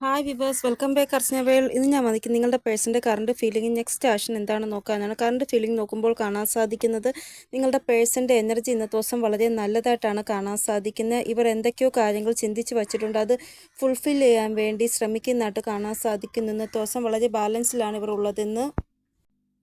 Hi viewers welcome back Archana world ഇന്ന് ഞാൻ വന്നിരിക്കും നിങ്ങളുടെ പേഴ്സിന്റെ കറണ്ട് ഫീലിംഗ് നെക്സ്റ്റ് ആഷൻ എന്താണ് നോക്കാനാണ്. കറണ്ട് ഫീലിംഗ് നോക്കുമ്പോൾ കാണാൻ സാധിക്കുന്നത് നിങ്ങളുടെ പേഴ്സിന്റെ എനർജി ഇന്നത്തെ ദിവസം വളരെ നല്ലതായിട്ടാണ് കാണാൻ സാധിക്കുന്നത്. ഇവർ എന്തൊക്കെയോ കാര്യങ്ങൾ ചിന്തിച്ച് വച്ചിട്ടുണ്ട്. അത് ഫുൾഫിൽ ചെയ്യാൻ വേണ്ടി ശ്രമിക്കുന്നതായിട്ട് കാണാൻ സാധിക്കുന്നു. ഇന്നത്തെ ദിവസം വളരെ ബാലൻസിലാണ് ഇവർ ഉള്ളതെന്ന്.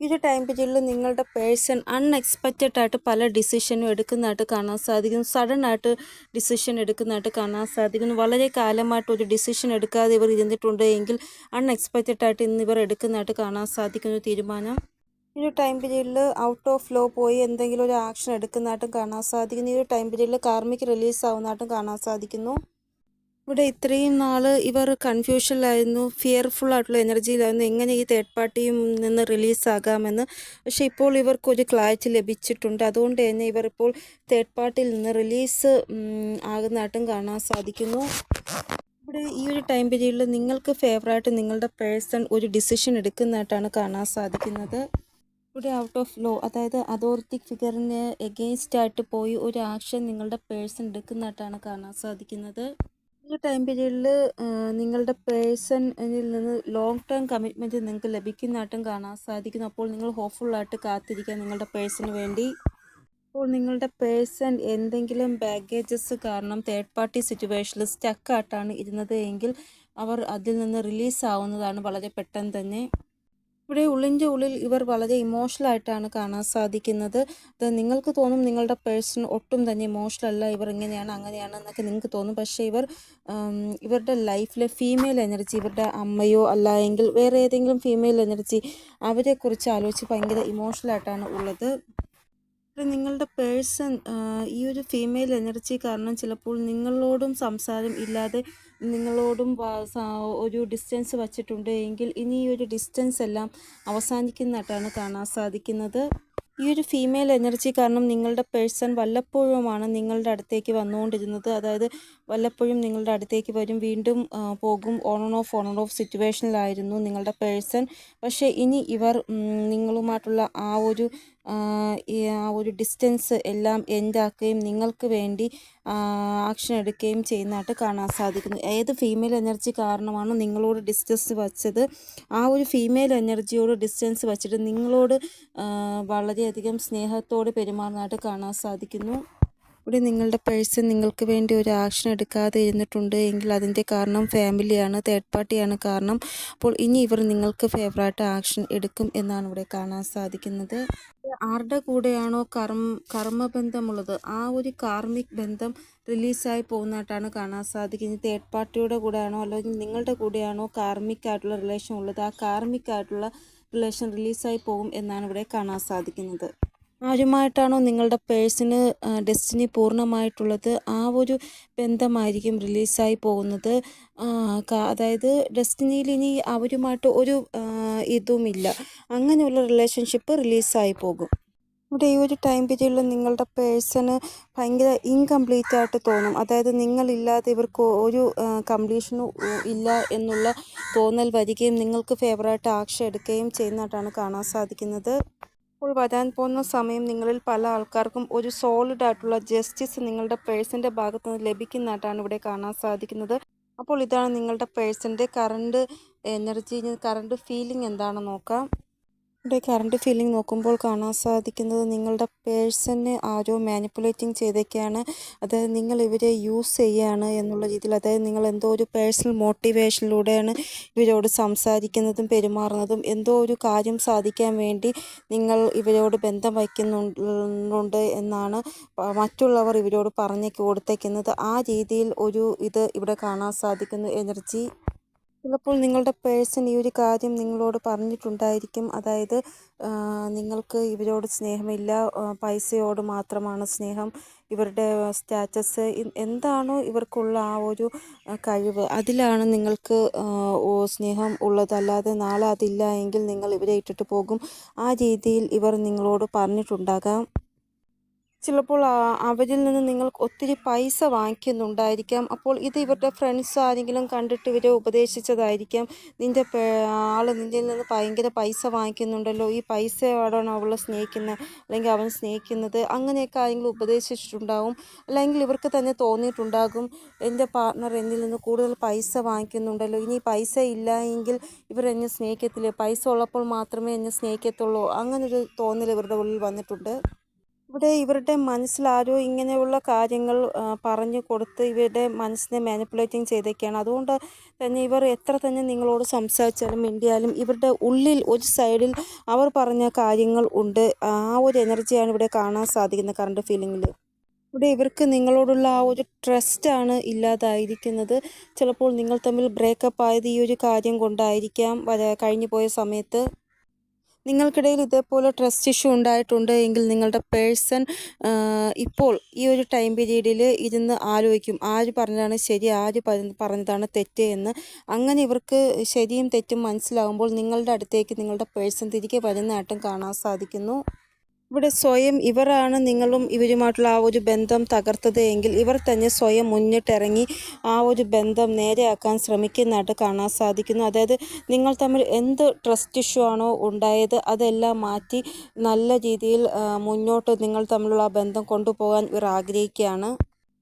ഒരു ടൈം പീരീഡിൽ നിങ്ങളുടെ പേഴ്സൺ അൺഎക്സ്പെക്റ്റഡ് ആയിട്ട് പല ഡിസിഷനും എടുക്കുന്നതായിട്ട് കാണാൻ സാധിക്കുന്നു. സഡൻ ആയിട്ട് ഡിസിഷൻ എടുക്കുന്നതായിട്ട് കാണാൻ സാധിക്കുന്നു. വളരെ കാലമായിട്ട് ഒരു ഡിസിഷൻ എടുക്കാതെ ഇവർ ഇരുന്നിട്ടുണ്ട് എങ്കിൽ അൺഎക്സ്പെക്റ്റഡ് ആയിട്ട് ഇന്ന് ഇവർ എടുക്കുന്നതായിട്ട് കാണാൻ സാധിക്കുന്ന തീരുമാനം. ഈ ഒരു ടൈം പീരീഡിൽ ഔട്ട് ഓഫ് ലോ പോയി എന്തെങ്കിലും ഒരു ആക്ഷൻ എടുക്കുന്നതായിട്ടും കാണാൻ സാധിക്കുന്നു. ഈ ഒരു ടൈം പീരീഡിൽ കാർമിക് റിലീസ് ആവുന്നതായിട്ടും കാണാൻ സാധിക്കുന്നു. ഇവിടെ ഇത്രയും നാൾ ഇവർ കൺഫ്യൂഷനിലായിരുന്നു ഫിയർഫുൾ ആയിട്ടുള്ള എനർജിയിലായിരുന്നു എങ്ങനെ ഈ തേർഡ് പാർട്ടിയിൽ നിന്ന് റിലീസാകാമെന്ന് പക്ഷേ ഇപ്പോൾ ഇവർക്കൊരു ക്ലാരിറ്റി ലഭിച്ചിട്ടുണ്ട്. അതുകൊണ്ട് തന്നെ ഇവർ ഇപ്പോൾ തേർഡ് പാർട്ടിയിൽ നിന്ന് റിലീസ് ആകുന്നതായിട്ടും കാണാൻ സാധിക്കുന്നു. ഇവിടെ ഈ ഒരു ടൈം പീരീഡിൽ നിങ്ങൾക്ക് ഫേവറായിട്ട് നിങ്ങളുടെ പേഴ്സൺ ഒരു ഡിസിഷൻ എടുക്കുന്നതായിട്ടാണ് കാണാൻ സാധിക്കുന്നത്. ഇവിടെ ഔട്ട് ഓഫ് ലോ അതായത് അതോറിറ്റിക് ഫിഗറിന് എഗെയിൻസ്റ്റ് ആയിട്ട് പോയി ഒരു ആക്ഷൻ നിങ്ങളുടെ പേഴ്സൺ എടുക്കുന്നതായിട്ടാണ് കാണാൻ സാധിക്കുന്നത്. ഈ ടൈം പീരീഡിൽ നിങ്ങളുടെ പേഴ്സണിൽ നിന്ന് ലോങ് ടേം കമ്മിറ്റ്മെന്റ് നിങ്ങൾക്ക് ലഭിക്കുന്നതായിട്ടും കാണാൻ സാധിക്കുന്നു. അപ്പോൾ നിങ്ങൾ ഹോപ്പ്ഫുള്ളായിട്ട് കാത്തിരിക്കുക നിങ്ങളുടെ പേഴ്സണിന് വേണ്ടി. അപ്പോൾ നിങ്ങളുടെ പേഴ്സൺ എന്തെങ്കിലും ബാഗേജസ് കാരണം തേർഡ് പാർട്ടി സിറ്റുവേഷനിൽ സ്റ്റക്കായിട്ടാണ് ഇരുന്നത് എങ്കിൽ അവർ അതിൽ നിന്ന് റിലീസ് ആവുന്നതാണ് വളരെ പെട്ടെന്ന് തന്നെ. ഇവിടെ ഉള്ളിന്റെ ഉള്ളിൽ ഇവർ വളരെ ഇമോഷണൽ ആയിട്ടാണ് കാണാൻ സാധിക്കുന്നത്. അത് നിങ്ങൾക്ക് തോന്നും നിങ്ങളുടെ പേഴ്സൺ ഒട്ടും തന്നെ ഇമോഷണൽ അല്ല ഇവർ ഇങ്ങനെയാണ് അങ്ങനെയാണ് എന്നൊക്കെ നിങ്ങൾക്ക് തോന്നും. പക്ഷേ ഇവർ ഇവരുടെ ലൈഫിലെ ഫീമെയിൽ എനർജി ഇവരുടെ അമ്മയോ അല്ല എങ്കിൽ വേറെ ഏതെങ്കിലും ഫീമെയിൽ എനർജി അവരെക്കുറിച്ച് ആലോചിച്ച് ഭയങ്കര ഇമോഷണൽ ആയിട്ടാണ് ഉള്ളത്. നിങ്ങളുടെ പേഴ്സൺ ഈ ഒരു ഫീമെയിൽ എനർജി കാരണം ചിലപ്പോൾ നിങ്ങളോടും സംസാരം ഇല്ലാതെ നിങ്ങളോടും ഒരു ഡിസ്റ്റൻസ് വച്ചിട്ടുണ്ട് എങ്കിൽ ഇനി ഈ ഒരു ഡിസ്റ്റൻസ് എല്ലാം അവസാനിക്കുന്നതായിട്ടാണ് കാണാൻ സാധിക്കുന്നത്. ഈ ഒരു ഫീമെയിൽ എനർജി കാരണം നിങ്ങളുടെ പേഴ്സൺ വല്ലപ്പോഴുമാണ് നിങ്ങളുടെ അടുത്തേക്ക് വന്നുകൊണ്ടിരുന്നത്. അതായത് വല്ലപ്പോഴും നിങ്ങളുടെ അടുത്തേക്ക് വരും വീണ്ടും പോകും on and off on and off സിറ്റുവേഷനിലായിരുന്നു നിങ്ങളുടെ പേഴ്സൺ. പക്ഷേ ഇനി ഇവർ നിങ്ങളുമായിട്ടുള്ള ആ ഒരു ആ ഒരു ഡിസ്റ്റൻസ് എല്ലാം എൻഡാക്കുകയും നിങ്ങൾക്ക് വേണ്ടി ആക്ഷൻ എടുക്കുകയും ചെയ്യുന്നതായിട്ട് കാണാൻ സാധിക്കുന്നു. ഏത് ഫീമെയിൽ എനർജി കാരണമാണ് നിങ്ങളോട് ഡിസ്റ്റൻസ് വച്ചത്? ആ ഒരു ഫീമെയിൽ എനർജിയോട് ഡിസ്റ്റൻസ് വച്ചിട്ട് നിങ്ങളോട് വളരെയധികം സ്നേഹത്തോടെ പെരുമാറുന്നതായിട്ട് കാണാൻ സാധിക്കുന്നു. ഇവിടെ നിങ്ങളുടെ പേഴ്സൺ നിങ്ങൾക്ക് വേണ്ടി ഒരു ആക്ഷൻ എടുക്കാതെ ഇരുന്നിട്ടുണ്ട് എങ്കിൽ അതിന്റെ കാരണം ഫാമിലിയാണ് തേർഡ് പാർട്ടിയാണ് കാരണം. അപ്പോൾ ഇനി ഇവർ നിങ്ങൾക്ക് ഫേവറായിട്ട് ആക്ഷൻ എടുക്കും എന്നാണ് ഇവിടെ കാണാൻ സാധിക്കുന്നത്. ആരുടെ കൂടെയാണോ കർമ്മ കർമ്മബന്ധമുള്ളത് ആ ഒരു കാർമിക് ബന്ധം റിലീസായി പോകുന്നതായിട്ടാണ് കാണാൻ സാധിക്കുന്നത്. തേർഡ് പാർട്ടിയുടെ കൂടെയാണോ അല്ലെങ്കിൽ നിങ്ങളുടെ കൂടെയാണോ കാർമിക് ആയിട്ടുള്ള റിലേഷൻ ഉള്ളത് ആ കാർമിക് ആയിട്ടുള്ള റിലേഷൻ റിലീസായി പോകും എന്നാണ് ഇവിടെ കാണാൻ സാധിക്കുന്നത്. ആരുമായിട്ടാണോ നിങ്ങളുടെ പേഴ്സിന് ഡെസ്റ്റിനി പൂർണമായിട്ടുള്ളത് ആ ഒരു ബന്ധമായിരിക്കും റിലീസായി പോകുന്നത്. അതായത് ഡെസ്റ്റിനിയിൽ ഇനി അവരുമായിട്ട് ഒരു ഇതുമില്ല. അങ്ങനെയുള്ള റിലേഷൻഷിപ്പ് റിലീസായി പോകും. ഇവിടെ ഈ ഒരു ടൈം പീരീഡിൽ നിങ്ങളുടെ പേഴ്സണ് ഭയങ്കര ഇൻകംപ്ലീറ്റ് ആയിട്ട് തോന്നും. അതായത് നിങ്ങളില്ലാതെ ഇവർക്ക് ഒരു കംപ്ലീഷനും ഇല്ല എന്നുള്ള തോന്നൽ വരികയും നിങ്ങൾക്ക് ഫേവറായിട്ട് ആക്ഷൻ എടുക്കുകയും ചെയ്യുന്നതായിട്ടാണ് കാണാൻ സാധിക്കുന്നത്. ഇപ്പോൾ വരാൻ പോകുന്ന സമയം നിങ്ങളിൽ പല ആൾക്കാർക്കും ഒരു സോളിഡ് ആയിട്ടുള്ള ജസ്റ്റിസ് നിങ്ങളുടെ പേഴ്സന്റെ ഭാഗത്തു നിന്ന് ലഭിക്കുന്നതായിട്ടാണ് ഇവിടെ കാണാൻ സാധിക്കുന്നത്. അപ്പോൾ ഇതാണ് നിങ്ങളുടെ പേഴ്സന്റെ കറണ്ട് എനർജി കറണ്ട് ഫീലിംഗ് എന്താണെന്ന് നോക്കാം. ഇവിടെ കറണ്ട് ഫീലിംഗ് നോക്കുമ്പോൾ കാണാൻ സാധിക്കുന്നത് നിങ്ങളുടെ പേഴ്സണെ ആരോ മാനിപ്പുലേറ്റിംഗ് ചെയ്തൊക്കെയാണ് അതായത് നിങ്ങൾ ഇവരെ യൂസ് ചെയ്യുകയാണ് എന്നുള്ള രീതിയിൽ. അതായത് നിങ്ങൾ എന്തോ ഒരു പേഴ്സണൽ മോട്ടിവേഷനിലൂടെയാണ് ഇവരോട് സംസാരിക്കുന്നതും പെരുമാറുന്നതും. എന്തോ ഒരു കാര്യം സാധിക്കാൻ വേണ്ടി നിങ്ങൾ ഇവരോട് ബന്ധം വയ്ക്കുന്നുണ്ട് എന്നാണ് മറ്റുള്ളവർ ഇവരോട് പറഞ്ഞു കൊടുത്തേക്കുന്നത്. ആ രീതിയിൽ ഒരു ഇത് ഇവിടെ കാണാൻ സാധിക്കുന്നു. എനർജി ചിലപ്പോൾ നിങ്ങളുടെ പേഴ്സൺ ഈ ഒരു കാര്യം നിങ്ങളോട് പറഞ്ഞിട്ടുണ്ടായിരിക്കും. അതായത് നിങ്ങൾക്ക് ഇവരോട് സ്നേഹമില്ല. പൈസയോട് മാത്രമാണ് സ്നേഹം. ഇവരുടെ സ്റ്റാറ്റസ് എന്താണോ ഇവർക്കുള്ള ആ ഒരു കഴിവ്. അതിലാണ് നിങ്ങൾക്ക് സ്നേഹം ഉള്ളത്. അല്ലാതെ നാളെ അതില്ല എങ്കിൽ നിങ്ങൾ ഇവരെ ഇട്ടിട്ട് പോകും. ആ രീതിയിൽ ഇവർ നിങ്ങളോട് പറഞ്ഞിട്ടുണ്ടാകാം. ചിലപ്പോൾ അവരിൽ നിന്ന് നിങ്ങൾ ഒത്തിരി പൈസ വാങ്ങിക്കുന്നുണ്ടായിരിക്കാം. അപ്പോൾ ഇത് ഇവരുടെ ഫ്രണ്ട്സ് ആരെങ്കിലും കണ്ടിട്ട് ഇവരെ ഉപദേശിച്ചതായിരിക്കാം. നിന്റെ ആൾ നിന്റെ നിന്ന് ഭയങ്കര പൈസ വാങ്ങിക്കുന്നുണ്ടല്ലോ. ഈ പൈസയോടാണ് അവൾ സ്നേഹിക്കുന്നത്. അല്ലെങ്കിൽ അവൻ സ്നേഹിക്കുന്നത്. അങ്ങനെയൊക്കെ ആരെങ്കിലും ഉപദേശിച്ചിട്ടുണ്ടാവും. അല്ലെങ്കിൽ ഇവർക്ക് തന്നെ തോന്നിയിട്ടുണ്ടാകും. എന്റെ പാർട്ട്ണർ എന്നിൽ നിന്ന് കൂടുതൽ പൈസ വാങ്ങിക്കുന്നുണ്ടല്ലോ. ഇനി പൈസ ഇല്ല എങ്കിൽ ഇവർ എന്നെ സ്നേഹിക്കത്തില്ല? പൈസ ഉള്ളപ്പോൾ മാത്രമേ എന്നെ സ്നേഹിക്കത്തുള്ളൂ. അങ്ങനൊരു തോന്നൽ ഇവരുടെ ഉള്ളിൽ വന്നിട്ടുണ്ട്. ഇവിടെ ഇവരുടെ മനസ്സിലാരോ ഇങ്ങനെയുള്ള കാര്യങ്ങൾ പറഞ്ഞു കൊടുത്ത് ഇവരുടെ മനസ്സിനെ മാനിപ്പുലേറ്റിംഗ് ചെയ്തൊക്കെയാണ് അതുകൊണ്ട് തന്നെ ഇവർ എത്ര തന്നെ നിങ്ങളോട് സംസാരിച്ചാലും മിണ്ടിയാലും ഇവരുടെ ഉള്ളിൽ ഒരു സൈഡിൽ അവർ പറഞ്ഞ കാര്യങ്ങൾ ഉണ്ട്. ആ ഒരു എനർജിയാണ് ഇവിടെ കാണാൻ സാധിക്കുന്നത് കറണ്ട് ഫീലിങ്ങിൽ ഇവിടെ ഇവർക്ക് നിങ്ങളോടുള്ള ആ ഒരു ട്രസ്റ്റാണ് ഇല്ലാതായിരിക്കുന്നത്. ചിലപ്പോൾ നിങ്ങൾ തമ്മിൽ ബ്രേക്കപ്പ് ആയത് ഈ ഒരു കാര്യം കൊണ്ടായിരിക്കാം കഴിഞ്ഞു പോയ സമയത്ത്. നിങ്ങൾക്കിടയിൽ ഇതേപോലെ ട്രസ്റ്റ് ഇഷ്യൂ ഉണ്ടായിട്ടുണ്ട് എങ്കിൽ നിങ്ങളുടെ പേഴ്സൺ ഇപ്പോൾ ഈ ഒരു ടൈം പീരീഡിൽ ഇരുന്ന് ആലോചിക്കും. ആര് പറഞ്ഞതാണ് ശരി ആര് പറഞ്ഞതാണ് തെറ്റ് എന്ന്. അങ്ങനെ ഇവർക്ക് ശരിയും തെറ്റും മനസ്സിലാകുമ്പോൾ നിങ്ങളുടെ അടുത്തേക്ക് നിങ്ങളുടെ പേഴ്സൺ തിരികെ വരുന്നതായിട്ടും കാണാൻ സാധിക്കുന്നു. ഇവിടെ സ്വയം ഇവരാണ് നിങ്ങളും ഇവരുമായിട്ടുള്ള ആ ഒരു ബന്ധം തകർത്തത് എങ്കിൽ ഇവർ തന്നെ സ്വയം മുന്നിട്ടിറങ്ങി ആ ഒരു ബന്ധം നേരെയാക്കാൻ ശ്രമിക്കുന്നതായിട്ട് കാണാൻ സാധിക്കുന്നു. അതായത് നിങ്ങൾ തമ്മിൽ എന്ത് ട്രസ്റ്റ് ഇഷ്യൂ ആണോ ഉണ്ടായത് അതെല്ലാം മാറ്റി നല്ല രീതിയിൽ മുന്നോട്ട് നിങ്ങൾ തമ്മിലുള്ള ബന്ധം കൊണ്ടുപോകാൻ ഇവർ ആഗ്രഹിക്കുകയാണ്.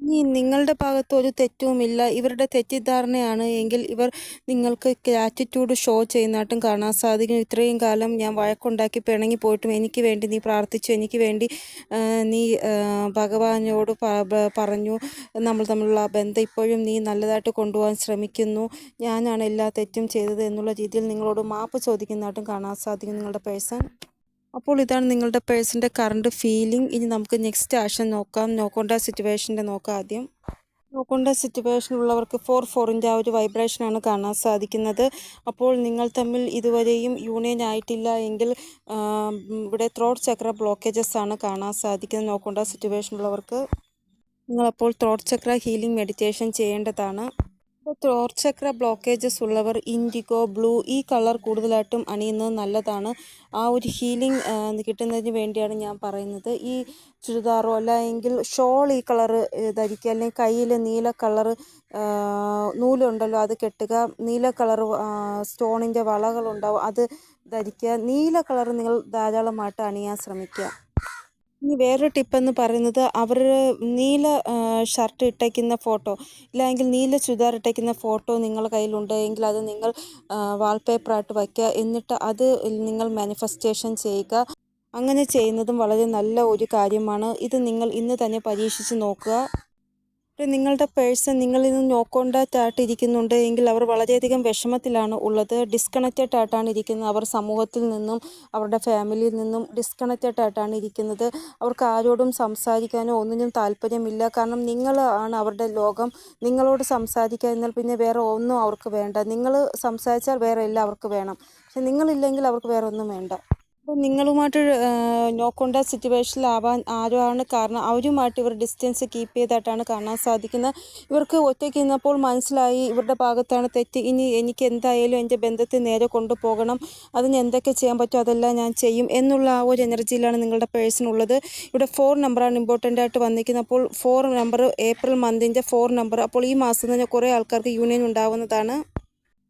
ഇനി നിങ്ങളുടെ ഭാഗത്ത് ഒരു തെറ്റുമില്ല ഇവരുടെ തെറ്റിദ്ധാരണയാണ് എങ്കിൽ ഇവർ നിങ്ങൾക്ക് ഗ്രാറ്റിറ്റ്യൂഡ് ഷോ ചെയ്യുന്നതായിട്ടും കാണാൻ സാധിക്കും. ഇത്രയും കാലം ഞാൻ വഴക്കുണ്ടാക്കി പിണങ്ങി പോയിട്ടും എനിക്ക് വേണ്ടി നീ പ്രാർത്ഥിച്ചു. എനിക്ക് വേണ്ടി നീ ഭഗവാനോട് പറഞ്ഞു. നമ്മൾ തമ്മിലുള്ള ബന്ധം ഇപ്പോഴും നീ നല്ലതായിട്ട് കൊണ്ടുപോകാൻ ശ്രമിക്കുന്നു. ഞാനാണ് എല്ലാ തെറ്റും ചെയ്തത് എന്നുള്ള രീതിയിൽ നിങ്ങളോട് മാപ്പ് ചോദിക്കുന്നതായിട്ടും കാണാൻ സാധിക്കും നിങ്ങളുടെ പേഴ്സൺ. അപ്പോൾ ഇതാണ് നിങ്ങളുടെ പേഴ്സിന്റെ കറണ്ട് ഫീലിംഗ്. ഇനി നമുക്ക് നെക്സ്റ്റ് ആക്ഷൻ നോക്കാം. നോക്കേണ്ട സിറ്റുവേഷന്റെ നോക്കാം ആദ്യം. നോക്കേണ്ട സിറ്റുവേഷനുള്ളവർക്ക് ഫോർ ഫോറിന്റെ ആ ഒരു വൈബ്രേഷനാണ് കാണാൻ സാധിക്കുന്നത്. അപ്പോൾ നിങ്ങൾ തമ്മിൽ ഇതുവരെയും യൂണിയൻ ആയിട്ടില്ല എങ്കിൽ ഇവിടെ ത്രോട്ട് ചക്ര ബ്ലോക്കേജസ് ആണ് കാണാൻ സാധിക്കുന്നത് നോക്കേണ്ട സിറ്റുവേഷനുള്ളവർക്ക് നിങ്ങളപ്പോൾ ത്രോട്ട് ചക്ര ഹീലിംഗ് മെഡിറ്റേഷൻ ചെയ്യേണ്ടതാണ്. ത്രോട്ട് ചക്ര ബ്ലോക്കേജസ് ഉള്ളവർ ഇൻഡിഗോ ബ്ലൂ ഈ കളർ കൂടുതലായിട്ടും അണിയുന്നത് നല്ലതാണ്. ആ ഒരു ഹീലിംഗ് കിട്ടുന്നതിന് വേണ്ടിയാണ് ഞാൻ പറയുന്നത്. ഈ ചുരിദാറോ അല്ലെങ്കിൽ ഷോൾ ഈ കളർ ധരിക്കുക അല്ലെങ്കിൽ കയ്യിൽ നീല കളർ നൂലുണ്ടല്ലോ അത് കെട്ടുക നീല കളർ സ്റ്റോണിന്റെ വളകളുണ്ടാവും അത് ധരിക്കുക നീല കളർ നിങ്ങൾ ധാരാളമായിട്ട് അണിയാൻ ശ്രമിക്കുക. ഇനി വേറൊരു ടിപ്പെന്ന് പറയുന്നത് അവർ നീല ഷർട്ട് ഇട്ടേക്കുന്ന ഫോട്ടോ ഇല്ലെങ്കിൽ നീല ചുരിദാർ ഇട്ടേക്കുന്ന ഫോട്ടോ നിങ്ങളുടെ കയ്യിലുണ്ട് എങ്കിൽ അത് നിങ്ങൾ വാൾപേപ്പറായിട്ട് വയ്ക്കുക. എന്നിട്ട് അത് നിങ്ങൾ മാനിഫെസ്റ്റേഷൻ ചെയ്യുക. അങ്ങനെ ചെയ്യുന്നതും വളരെ നല്ല ഒരു കാര്യമാണ്. ഇത് നിങ്ങൾ ഇന്ന് തന്നെ പരീക്ഷിച്ച് നോക്കുക. നിങ്ങളുടെ പേഴ്സൺ നിങ്ങളിൽ നിന്ന് നോ കോണ്ടാക്റ്റ് ആയിട്ട് ഇരിക്കുന്നുണ്ട് എങ്കിൽ അവർ വളരെയധികം വിഷമത്തിലാണ് ഉള്ളത്. ഡിസ്കണക്റ്റഡ് ആയിട്ടാണ് ഇരിക്കുന്നത്. അവർ സമൂഹത്തിൽ നിന്നും അവരുടെ ഫാമിലിയിൽ നിന്നും ഡിസ്കണക്റ്റഡ് ആയിട്ടാണ് ഇരിക്കുന്നത്. അവർക്ക് ആരോടും സംസാരിക്കാനോ ഒന്നിനും താല്പര്യമില്ല. കാരണം നിങ്ങൾ ആണ് അവരുടെ ലോകം. നിങ്ങളോട് സംസാരിക്കുക എന്നാൽ പിന്നെ വേറെ ഒന്നും അവർക്ക് വേണ്ട. നിങ്ങൾ സംസാരിച്ചാൽ വേറെ എല്ലാം അവർക്ക് വേണം. പക്ഷെ നിങ്ങളില്ലെങ്കിൽ അവർക്ക് വേറെ ഒന്നും വേണ്ട. അപ്പോൾ നിങ്ങളുമായിട്ട് നോ കോണ്ടാക്ട് സിറ്റുവേഷനിലാവാൻ ആരുമാണ് കാരണം അവരുമായിട്ട് ഇവർ ഡിസ്റ്റൻസ് കീപ്പ് ചെയ്തായിട്ടാണ് കാണാൻ സാധിക്കുന്നത്. ഇവർക്ക് ഒറ്റയ്ക്ക് നിന്നപ്പോൾ മനസ്സിലായി ഇവരുടെ ഭാഗത്താണ് തെറ്റ്. ഇനി എനിക്ക് എന്തായാലും എന്റെ ബന്ധത്തെ നേരെ കൊണ്ടുപോകണം. അതിന് എന്തൊക്കെ ചെയ്യാൻ പറ്റുമോ അതെല്ലാം ഞാൻ ചെയ്യും എന്നുള്ള ആ ഒരു എനർജിയിലാണ് നിങ്ങളുടെ പേഴ്സൺ ഉള്ളത്. ഇവിടെ ഫോർ നമ്പറാണ് ഇമ്പോർട്ടന്റ് ആയിട്ട് വന്നിരിക്കുന്നത് അപ്പോൾ ഫോർ നമ്പർ ഏപ്രിൽ മന്തിന്റെ ഫോർ നമ്പർ. അപ്പോൾ ഈ മാസം തന്നെ കുറേ ആൾക്കാർക്ക് യൂണിയൻ ഉണ്ടാവുന്നതാണ്.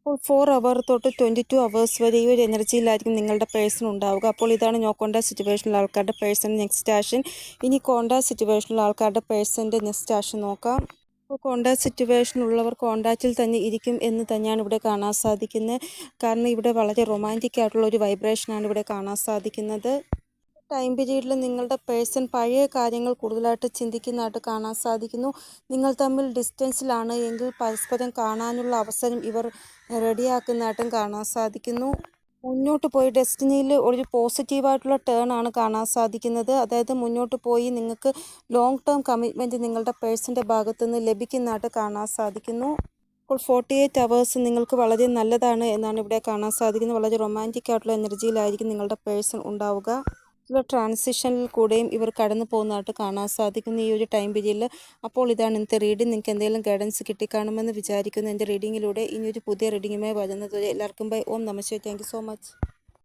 അപ്പോൾ ഫോർ അവർ തൊട്ട് ട്വന്റി ടു അവേഴ്സ് വരെ ഈ ഒരു എനർജിയിലായിരിക്കും നിങ്ങളുടെ പേഴ്സൺ ഉണ്ടാവുക. അപ്പോൾ ഇതാണ് നോ കോണ്ടാക്ട് സിറ്റുവേഷനിലുള്ള ആൾക്കാരുടെ പേഴ്സൺ നെക്സ്റ്റ് ആഷൻ ഇനി കോണ്ടാക്ട് സിറ്റുവേഷനിലുള്ള ആൾക്കാരുടെ പേഴ്സന്റെ നെക്സ്റ്റ് ആഷൻ നോക്കാം. അപ്പോൾ കോണ്ടാക്ട് സിറ്റുവേഷനുള്ളവർ കോണ്ടാക്റ്റിൽ തന്നെ ഇരിക്കും എന്ന് തന്നെയാണ് ഇവിടെ കാണാൻ സാധിക്കുന്നത്. കാരണം ഇവിടെ വളരെ റൊമാന്റിക് ആയിട്ടുള്ള ഒരു വൈബ്രേഷനാണ് ഇവിടെ കാണാൻ സാധിക്കുന്നത്. ടൈം പീരീഡിൽ നിങ്ങളുടെ പേഴ്സൺ പഴയ കാര്യങ്ങൾ കൂടുതലായിട്ട് ചിന്തിക്കുന്നതായിട്ട് കാണാൻ സാധിക്കുന്നു. നിങ്ങൾ തമ്മിൽ ഡിസ്റ്റൻസിലാണ് എങ്കിൽ പരസ്പരം കാണാനുള്ള അവസരം ഇവർ റെഡിയാക്കുന്നതായിട്ടും കാണാൻ സാധിക്കുന്നു. മുന്നോട്ട് പോയി ഡെസ്റ്റിനിയിൽ ഒരു പോസിറ്റീവായിട്ടുള്ള ടേൺ ആണ് കാണാൻ സാധിക്കുന്നത്. അതായത് മുന്നോട്ട് പോയി നിങ്ങൾക്ക് ലോങ് ടേം കമ്മിറ്റ്മെന്റ് നിങ്ങളുടെ പേഴ്സന്റെ ഭാഗത്തു നിന്ന് ലഭിക്കുന്നതായിട്ട് കാണാൻ സാധിക്കുന്നു. അപ്പോൾ ഫോർട്ടി എയ്റ്റ് അവേഴ്സ് നിങ്ങൾക്ക് വളരെ നല്ലതാണ് എന്നാണ് ഇവിടെ കാണാൻ സാധിക്കുന്നത്. വളരെ റൊമാന്റിക് ആയിട്ടുള്ള എനർജിയിലായിരിക്കും നിങ്ങളുടെ പേഴ്സൺ ഉണ്ടാവുക. ചില ട്രാൻസിഷനിൽ കൂടെയും ഇവർ കടന്നു പോകുന്നതായിട്ട് കാണാൻ സാധിക്കുന്ന ഈ ഒരു ടൈം പീരീഡിൽ അപ്പോൾ ഇതാണ് ഇന്നത്തെ റീഡിംഗ് നിങ്ങൾക്ക് എന്തെങ്കിലും ഗൈഡൻസ് കിട്ടിക്കാണുമെന്ന് വിചാരിക്കുന്നു. എന്റെ റീഡിങ്ങിലൂടെ ഇനി ഒരു പുതിയ റീഡിങ്ങുമായി വരുന്നത് എല്ലാവർക്കും ബൈ ഓം നമസ്തേ താങ്ക് സോ മച്ച്